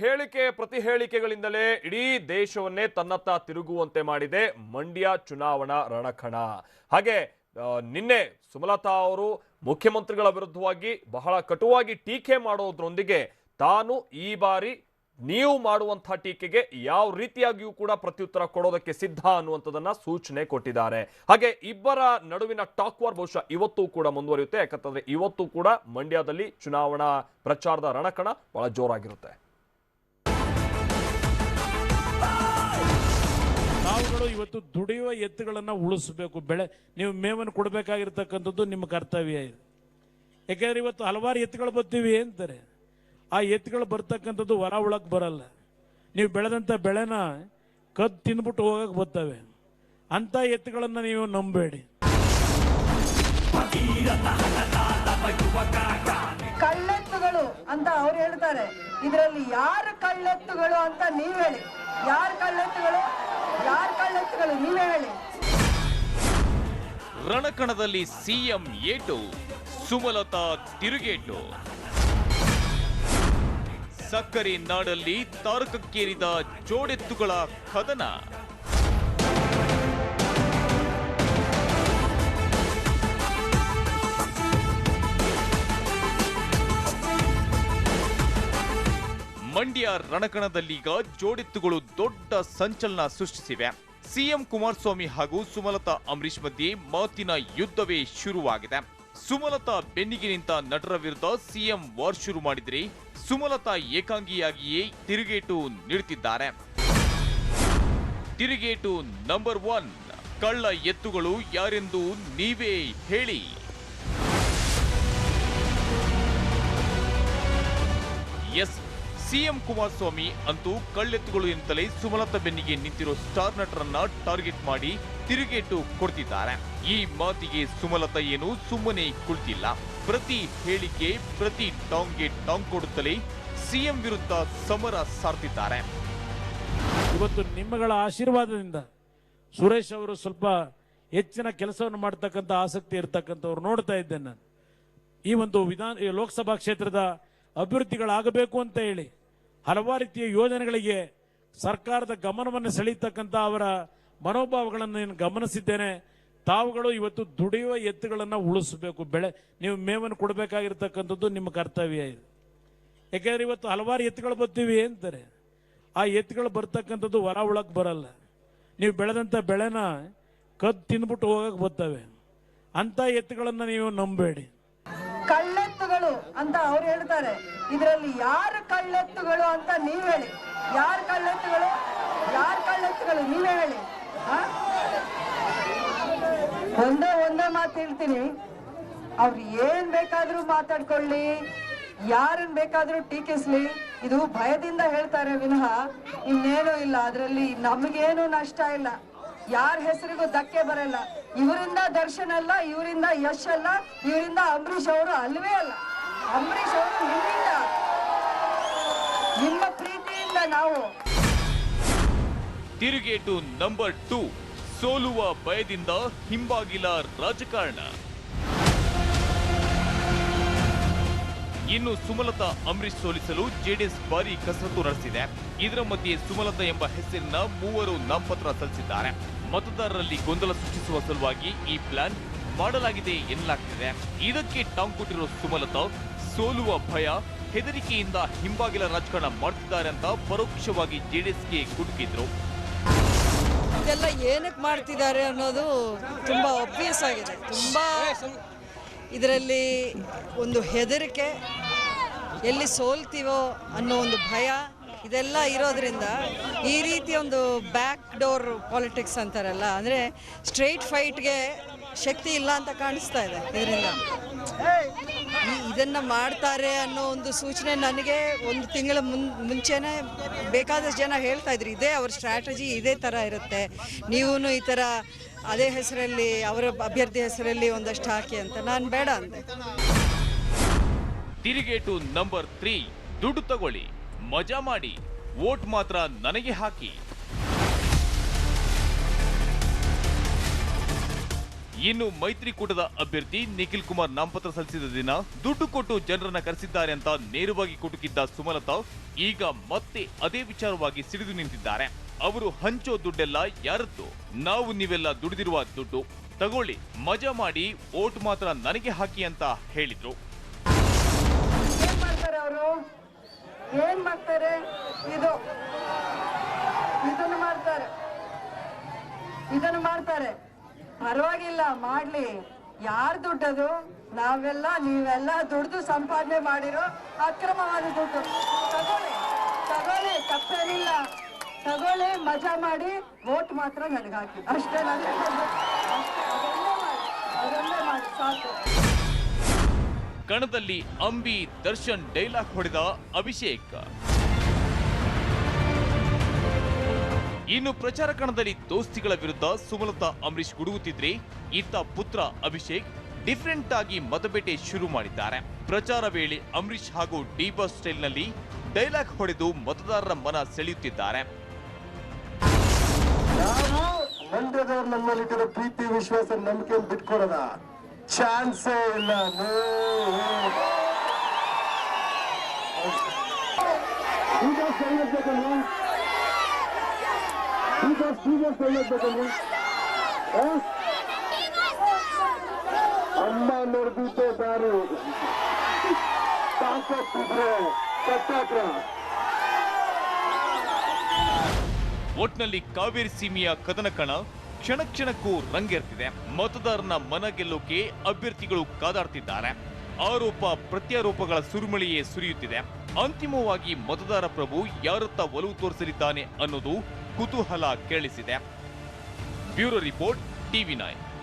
ಹೇಳಿಕೆ ಪ್ರತಿ ಹೇಳಿಕೆಗಳಿಂದಲೇ ಇಡೀ ದೇಶವನ್ನೇ ತನ್ನತ್ತ ತಿರುಗುವಂತೆ ಮಾಡಿದೆ ಮಂಡ್ಯ ಚುನಾವಣಾ ರಣಕಣ. ಹಾಗೆ ನಿನ್ನೆ ಸುಮಲತಾ ಅವರು ಮುಖ್ಯಮಂತ್ರಿಗಳ ವಿರುದ್ಧವಾಗಿ ಬಹಳ ಕಟುವಾಗಿ ಟೀಕೆ ಮಾಡೋದ್ರೊಂದಿಗೆ ತಾನು ಈ ಬಾರಿ ನೀವು ಮಾಡುವಂತಹ ಟೀಕೆಗೆ ಯಾವ ರೀತಿಯಾಗಿಯೂ ಕೂಡ ಪ್ರತ್ಯುತ್ತರ ಕೊಡೋದಕ್ಕೆ ಸಿದ್ಧ ಅನ್ನುವಂಥದ್ದನ್ನ ಸೂಚನೆ ಕೊಟ್ಟಿದ್ದಾರೆ. ಹಾಗೆ, ಇಬ್ಬರ ನಡುವಿನ ಟಾಕ್ ವಾರ್ ಬಹುಶಃ ಇವತ್ತು ಕೂಡ ಮುಂದುವರಿಯುತ್ತೆ. ಯಾಕಂತಂದ್ರೆ ಇವತ್ತು ಕೂಡ ಮಂಡ್ಯದಲ್ಲಿ ಚುನಾವಣಾ ಪ್ರಚಾರದ ರಣಕಣ ಬಹಳ ಜೋರಾಗಿರುತ್ತೆ. ನಾವುಗಳು ಇವತ್ತು ದುಡಿಯುವ ಎತ್ತುಗಳನ್ನು ಉಳಿಸಬೇಕು. ಬೆಳೆ, ನೀವು ಮೇವನ್ನು ಕೊಡಬೇಕಾಗಿರ್ತಕ್ಕಂಥದ್ದು ನಿಮ್ಮ ಕರ್ತವ್ಯ ಇದೆ. ಯಾಕೆಂದ್ರೆ ಇವತ್ತು ಹಲವಾರು ಎತ್ತುಗಳು ಬರ್ತೀವಿ ಅಂತಾರೆ. ಆ ಎತ್ತುಗಳು ಬರ್ತಕ್ಕಂಥದ್ದು ಹೊರ ಒಳಗೆ ಬರಲ್ಲ. ನೀವು ಬೆಳೆದಂಥ ಬೆಳೆನ ಕದ್ದು ತಿಂದ್ಬಿಟ್ಟು ಹೋಗಕ್ಕೆ ಬರ್ತವೆ. ಅಂಥ ಎತ್ತುಗಳನ್ನು ನೀವು ನಂಬೇಡಿ. ಕಳ್ಳೆತ್ತುಗಳು ಅಂತ ಅವ್ರು ಹೇಳ್ತಾರೆ. ಇದರಲ್ಲಿ ಯಾರು ಕಳ್ಳೆತ್ತುಗಳು ಅಂತ ನೀವು ಹೇಳಿ. ಯಾರು ಕಳ್ಳೆತ್ತುಗಳು? ರಣಕಣದಲ್ಲಿ ಸಿಎಂ ಏಟು ಸುಮಲತಾ ತಿರುಗೇಟು. ಸಕ್ಕರೆ ನಾಡಲ್ಲಿ ತಾರಕಕ್ಕೇರಿದ ಜೋಡೆತ್ತುಗಳ ಕದನ. ಮಂಡ್ಯ ರಣಕಣದಲ್ಲೀಗ ಜೋಡೆತ್ತುಗಳು ದೊಡ್ಡ ಸಂಚಲನ ಸೃಷ್ಟಿಸಿವೆ. ಸಿಎಂ ಕುಮಾರಸ್ವಾಮಿ ಹಾಗೂ ಸುಮಲತಾ ಅಂಬರೀಶ್ ಮಧ್ಯೆ ಮಾತಿನ ಯುದ್ಧವೇ ಶುರುವಾಗಿದೆ. ಸುಮಲತಾ ಬೆನ್ನಿಗೆ ನಿಂತ ನಟರ ವಿರುದ್ಧ ಸಿಎಂ ವಾರ್ ಶುರು ಮಾಡಿದರೆ ಸುಮಲತಾ ಏಕಾಂಗಿಯಾಗಿಯೇ ತಿರುಗೇಟು ನೀಡುತ್ತಿದ್ದಾರೆ ತಿರುಗೇಟು ನಂಬರ್ ಒನ್ ಕಳ್ಳ ಎತ್ತುಗಳು ಯಾರೆಂದು ನೀವೇ ಹೇಳಿ. ಸಿಎಂ ಕುಮಾರಸ್ವಾಮಿ ಅಂತೂ ಕಳ್ಳೆತ್ತುಗಳು ಎಂತಲೇ ಸುಮಲತಾ ಬೆನ್ನಿಗೆ ನಿಂತಿರೋ ಸ್ಟಾರ್ ನಟರನ್ನ ಟಾರ್ಗೆಟ್ ಮಾಡಿ ತಿರುಗೇಟು ಕೊಡ್ತಿದ್ದಾರೆ. ಈ ಮಾತಿಗೆ ಸುಮಲತಾ ಏನು ಸುಮ್ಮನೆ ಕುಳಿತಿಲ್ಲ. ಪ್ರತಿ ಹೇಳಿಕೆ, ಪ್ರತಿ ಟಾಂಗ್ಗೆ ಟಾಂಗ್ ಕೊಡುತ್ತಲೇ ಸಿಎಂ ವಿರುದ್ಧ ಸಮರ ಸಾರ್ತಿದ್ದಾರೆ. ಇವತ್ತು ನಿಮ್ಮಗಳ ಆಶೀರ್ವಾದದಿಂದ ಸುರೇಶ್ ಅವರು ಸ್ವಲ್ಪ ಹೆಚ್ಚಿನ ಕೆಲಸವನ್ನು ಮಾಡ್ತಕ್ಕಂಥ ಆಸಕ್ತಿ ಇರ್ತಕ್ಕಂಥವ್ರು ನೋಡ್ತಾ ಇದ್ದೇನೆ ನಾನು. ಈ ಒಂದು ವಿಧಾನ ಲೋಕಸಭಾ ಕ್ಷೇತ್ರದ ಅಭಿವೃದ್ಧಿಗಳಾಗಬೇಕು ಅಂತ ಹೇಳಿ ಹಲವಾರು ರೀತಿಯ ಯೋಜನೆಗಳಿಗೆ ಸರ್ಕಾರದ ಗಮನವನ್ನು ಸೆಳೀತಕ್ಕಂಥ ಅವರ ಮನೋಭಾವಗಳನ್ನು ನಾನು ಗಮನಿಸಿದ್ದೇನೆ. ತಾವುಗಳು ಇವತ್ತು ದುಡಿಯುವ ಎತ್ತುಗಳನ್ನು ಉಳಿಸಬೇಕು. ಬೆಳೆ, ನೀವು ಮೇವನ್ನು ಕೊಡಬೇಕಾಗಿರ್ತಕ್ಕಂಥದ್ದು ನಿಮ್ಮ ಕರ್ತವ್ಯ ಇದೆ. ಯಾಕೆಂದ್ರೆ ಇವತ್ತು ಹಲವಾರು ಎತ್ತುಗಳು ಬರ್ತೀವಿ ಅಂತಾರೆ ಆ ಎತ್ತುಗಳು ಬರ್ತಕ್ಕಂಥದ್ದು ಹೊರ ಉಳಕ್ಕೆ ಬರಲ್ಲ. ನೀವು ಬೆಳೆದಂಥ ಬೆಳೆನ ಕದ್ದು ತಿಂದ್ಬಿಟ್ಟು ಹೋಗಕ್ಕೆ ಬರ್ತವೆ. ಅಂಥ ಎತ್ತುಗಳನ್ನು ನೀವು ಕಳ್ಳೆತ್ತುಗಳು ಅಂತ ಅವ್ರು ಹೇಳ್ತಾರೆ. ಇದರಲ್ಲಿ ಯಾರು ಕಳ್ಳೆತ್ತುಗಳು ಅಂತ ನೀವ್ ಹೇಳಿ. ಯಾರು ಕಳ್ಳೆತ್ತುಗಳು? ಯಾರು ಕಳ್ಳೆತ್ತುಗಳು? ನೀವೇ ಹೇಳಿ? ಒಂದೇ ಒಂದೇ ಮಾತು ಹೇಳ್ತೀನಿ. ಅವ್ರು ಏನ್ ಬೇಕಾದ್ರೂ ಮಾತಾಡ್ಕೊಳ್ಳಿ. ಯಾರನ್ ಬೇಕಾದ್ರೂ ಟೀಕಿಸ್ಲಿ. ಇದು ಭಯದಿಂದ ಹೇಳ್ತಾರೆ ವಿನಃ. ಇನ್ನೇನು ಇಲ್ಲ. ಅದರಲ್ಲಿ ನಮಗೇನು ನಷ್ಟ ಇಲ್ಲ. ಯಾರ ಹೆಸರಿಗೂ ಧಕ್ಕೆ ಬರಲ್ಲ. ಇವರಿಂದ ದರ್ಶನ ಅಲ್ಲ, ಇವರಿಂದ ಯಶ್ ಅಲ್ಲ, ಇವರಿಂದ ಅಂಬರೀಷ್ ಅವರು ಅಲ್ವೇ ಅಲ್ಲ. ತಿರುಗೇಟು ನಂಬರ್ ಟೂ, ಸೋಲುವ ಭಯದಿಂದ ಹಿಂಬಾಗಿಲ ರಾಜಕಾರಣ. ಇನ್ನು ಸುಮಲತಾ ಅಂಬರೀಶ್ ಸೋಲಿಸಲು ಜೆಡಿಎಸ್ ಭಾರಿ ಕಸರತ್ತು ನಡೆಸಿದೆ. ಇದರ ಮಧ್ಯೆ ಸುಮಲತಾ ಎಂಬ ಹೆಸರಿನ ಮೂವರು ನಾಮಪತ್ರ ಸಲ್ಲಿಸಿದ್ದಾರೆ. ಮತದಾರರಲ್ಲಿ ಗೊಂದಲ ಸೃಷ್ಟಿಸುವ ಸಲುವಾಗಿ ಈ ಪ್ಲಾನ್ ಮಾಡಲಾಗಿದೆ ಎನ್ನಲಾಗ್ತಿದೆ. ಇದಕ್ಕೆ ಟಾಂಗ್ ಕೊಟ್ಟಿರುವ ಸುಮಲತಾ ಸೋಲುವ ಭಯ ಹೆದರಿಕೆಯಿಂದ ಹಿಂಬಾಗಿಲ ರಾಜಕಾರಣ ಮಾಡ್ತಿದ್ದಾರೆ ಅಂತ ಪರೋಕ್ಷವಾಗಿ ಜೆಡಿಎಸ್ಗೆ ಕುಟುಕಿದ್ರು. ಇದೆಲ್ಲ ಏನಕ್ಕೆ ಮಾಡ್ತಿದ್ದಾರೆ ಅನ್ನೋದು ತುಂಬ ಒಬ್ವಿಯಸ್ ಆಗಿದೆ. ತುಂಬ ಇದರಲ್ಲಿ ಒಂದು ಹೆದರಿಕೆ, ಎಲ್ಲಿ ಸೋಲ್ತೀವೋ ಅನ್ನೋ ಒಂದು ಭಯ ಇದೆಲ್ಲ ಇರೋದ್ರಿಂದ ಈ ರೀತಿ ಒಂದು ಬ್ಯಾಕ್ ಡೋರ್ ಪಾಲಿಟಿಕ್ಸ್ ಅಂತಾರಲ್ಲ, ಅಂದರೆ ಸ್ಟ್ರೈಟ್ ಫೈಟ್ಗೆ ಶಕ್ತಿ ಇಲ್ಲ ಅಂತ ಕಾಣಿಸ್ತಾ ಇದೆ ಇದರಿಂದ. ಇದನ್ನು ಮಾಡ್ತಾರೆ ಅನ್ನೋ ಒಂದು ಸೂಚನೆ ನನಗೆ ಒಂದು ತಿಂಗಳ ಮುನ್, ಮುಂಚೆನೆ ಬೇಕಾದಷ್ಟು ಜನ ಹೇಳ್ತಾ ಇದ್ರು, ಇದೇ ಅವ್ರ ಸ್ಟ್ರಾಟಜಿ ಇದೇ ಥರ ಇರುತ್ತೆ ನೀವೂ ಈ ಥರ ಅದೇ ಹೆಸರಲ್ಲಿ, ಅವರ ಅಭ್ಯರ್ಥಿ ಹೆಸರಲ್ಲಿ ಒಂದಷ್ಟು ಹಾಕಿ ಅಂತ ನಾನು ಬೇಡ ಅಂದೆ. ತಿರುಗೇಟು ನಂಬರ್ ತ್ರೀ, ದುಡ್ಡು ತಗೊಳ್ಳಿ. ಮಜಾ ಮಾಡಿ. ವೋಟ್ ಮಾತ್ರ ನನಗೆ ಹಾಕಿ. ಇನ್ನು ಮೈತ್ರಿಕೂಟದ ಅಭ್ಯರ್ಥಿ ನಿಖಿಲ್ ಕುಮಾರ್ ನಾಮಪತ್ರ ಸಲ್ಲಿಸಿದ ದಿನ ದುಡ್ಡು ಕೊಟ್ಟು ಜನರನ್ನ ಕರೆಸಿದ್ದಾರೆ ಅಂತ ನೇರವಾಗಿ ಕುಟುಕಿದ್ದ ಸುಮಲತಾ ಈಗ ಮತ್ತೆ ಅದೇ ವಿಚಾರವಾಗಿ ಸಿಡಿದು ನಿಂತಿದ್ದಾರೆ. ಅವರು ಹಂಚೋ ದುಡ್ಡೆಲ್ಲ ಯಾರದ್ದು? ನಾವು ನೀವೆಲ್ಲ ದುಡಿದಿರುವ ದುಡ್ಡು. ತಗೊಳ್ಳಿ, ಮಜಾ ಮಾಡಿ ಓಟ್ ಮಾತ್ರ ನನಗೆ ಹಾಕಿ ಅಂತ ಹೇಳಿದ್ರು. ಏನ್ ಮಾಡ್ತಾರೆ? ಇದು. ಇದನ್ನು ಮಾಡ್ತಾರೆ. ಇದನ್ನು ಮಾಡ್ತಾರೆ. ಪರವಾಗಿಲ್ಲ, ಮಾಡ್ಲಿ. ಯಾರ್ ದುಡ್ಡದು? ನಾವೆಲ್ಲ, ನೀವೆಲ್ಲ ದುಡ್ದು ಸಂಪಾದನೆ ಮಾಡಿರೋ ಅಕ್ರಮವಾದ ದುಡ್ಡು. ತಗೊಳ್ಳಿ. ತಗೊಳ್ಳಿ, ತಪ್ಪೇನಿಲ್ಲ. ತಗೊಳ್ಳಿ, ಮಜಾ ಮಾಡಿ. ವೋಟ್ ಮಾತ್ರ ನನಗಾಕಿ. ಅಷ್ಟೇ ನನಗೆ ಅದನ್ನೇ ಮಾಡಿ. ಅದನ್ನೇ ಮಾಡಿ, ಸಾಕು. ಕಣದಲ್ಲಿ ಅಂಬಿ ದರ್ಶನ್ ಡೈಲಾಗ್ ಹೊಡೆದ ಅಭಿಷೇಕ್. ಇನ್ನು ಪ್ರಚಾರ ಕಣದಲ್ಲಿ ದೋಸ್ತಿಗಳ ವಿರುದ್ಧ ಸುಮಲತಾ ಅಂಬರೀಶ್ ಗುಡುಗುತ್ತಿದ್ರೆ ಇತ್ತ ಪುತ್ರ ಅಭಿಷೇಕ್ ಡಿಫರೆಂಟ್ ಆಗಿ ಮತಬೇಟೆ ಶುರು ಮಾಡಿದ್ದಾರೆ. ಪ್ರಚಾರ ವೇಳೆ ಅಂಬರೀಶ್ ಹಾಗೂ ಡಿಬಾಸ್ ಸ್ಟೈಲ್ನಲ್ಲಿ ಡೈಲಾಗ್ ಹೊಡೆದು ಮತದಾರರ ಮನ ಸೆಳೆಯುತ್ತಿದ್ದಾರೆ. ನಮ್ಮಲ್ಲಿಟ್ಟಿರೋ ಪ್ರೀತಿ, ವಿಶ್ವಾಸ ನಂಬಿಕೆ ಬಿಟ್ಕೊಡೋದ? ಚಾನ್ಸೇ ಇಲ್ಲ. ಈಗ ಅಮ್ಮ ನೋಡ್ಬಿಟ್ಟೆ ದಾರಿ ತಾಕತ್ತಿದ್ರೆ ಕಟ್ಟಾಕ್ರ. ಒಟ್ನಲ್ಲಿ ಕಾವೇರಿ ಸೀಮೆಯ ಕದನ ಕಣ ಕ್ಷಣ ಕ್ಷಣಕ್ಕೂ ರಂಗೇರ್ತಿದೆ. ಮತದಾರನ ಮನ ಗೆಲ್ಲೋಕೆ ಅಭ್ಯರ್ಥಿಗಳು ಕಾದಾಡ್ತಿದ್ದಾರೆ. ಆರೋಪ ಪ್ರತ್ಯಾರೋಪಗಳ ಸುರುಮಳಿಯೇ ಸುರಿಯುತ್ತಿದೆ. ಅಂತಿಮವಾಗಿ ಮತದಾರ ಪ್ರಭು ಯಾರತ್ತ ಒಲವು ತೋರಿಸಲಿದ್ದಾನೆ ಅನ್ನೋದು ಕುತೂಹಲ ಕೇಳಿಸಿದೆ. Bureau report TV nine.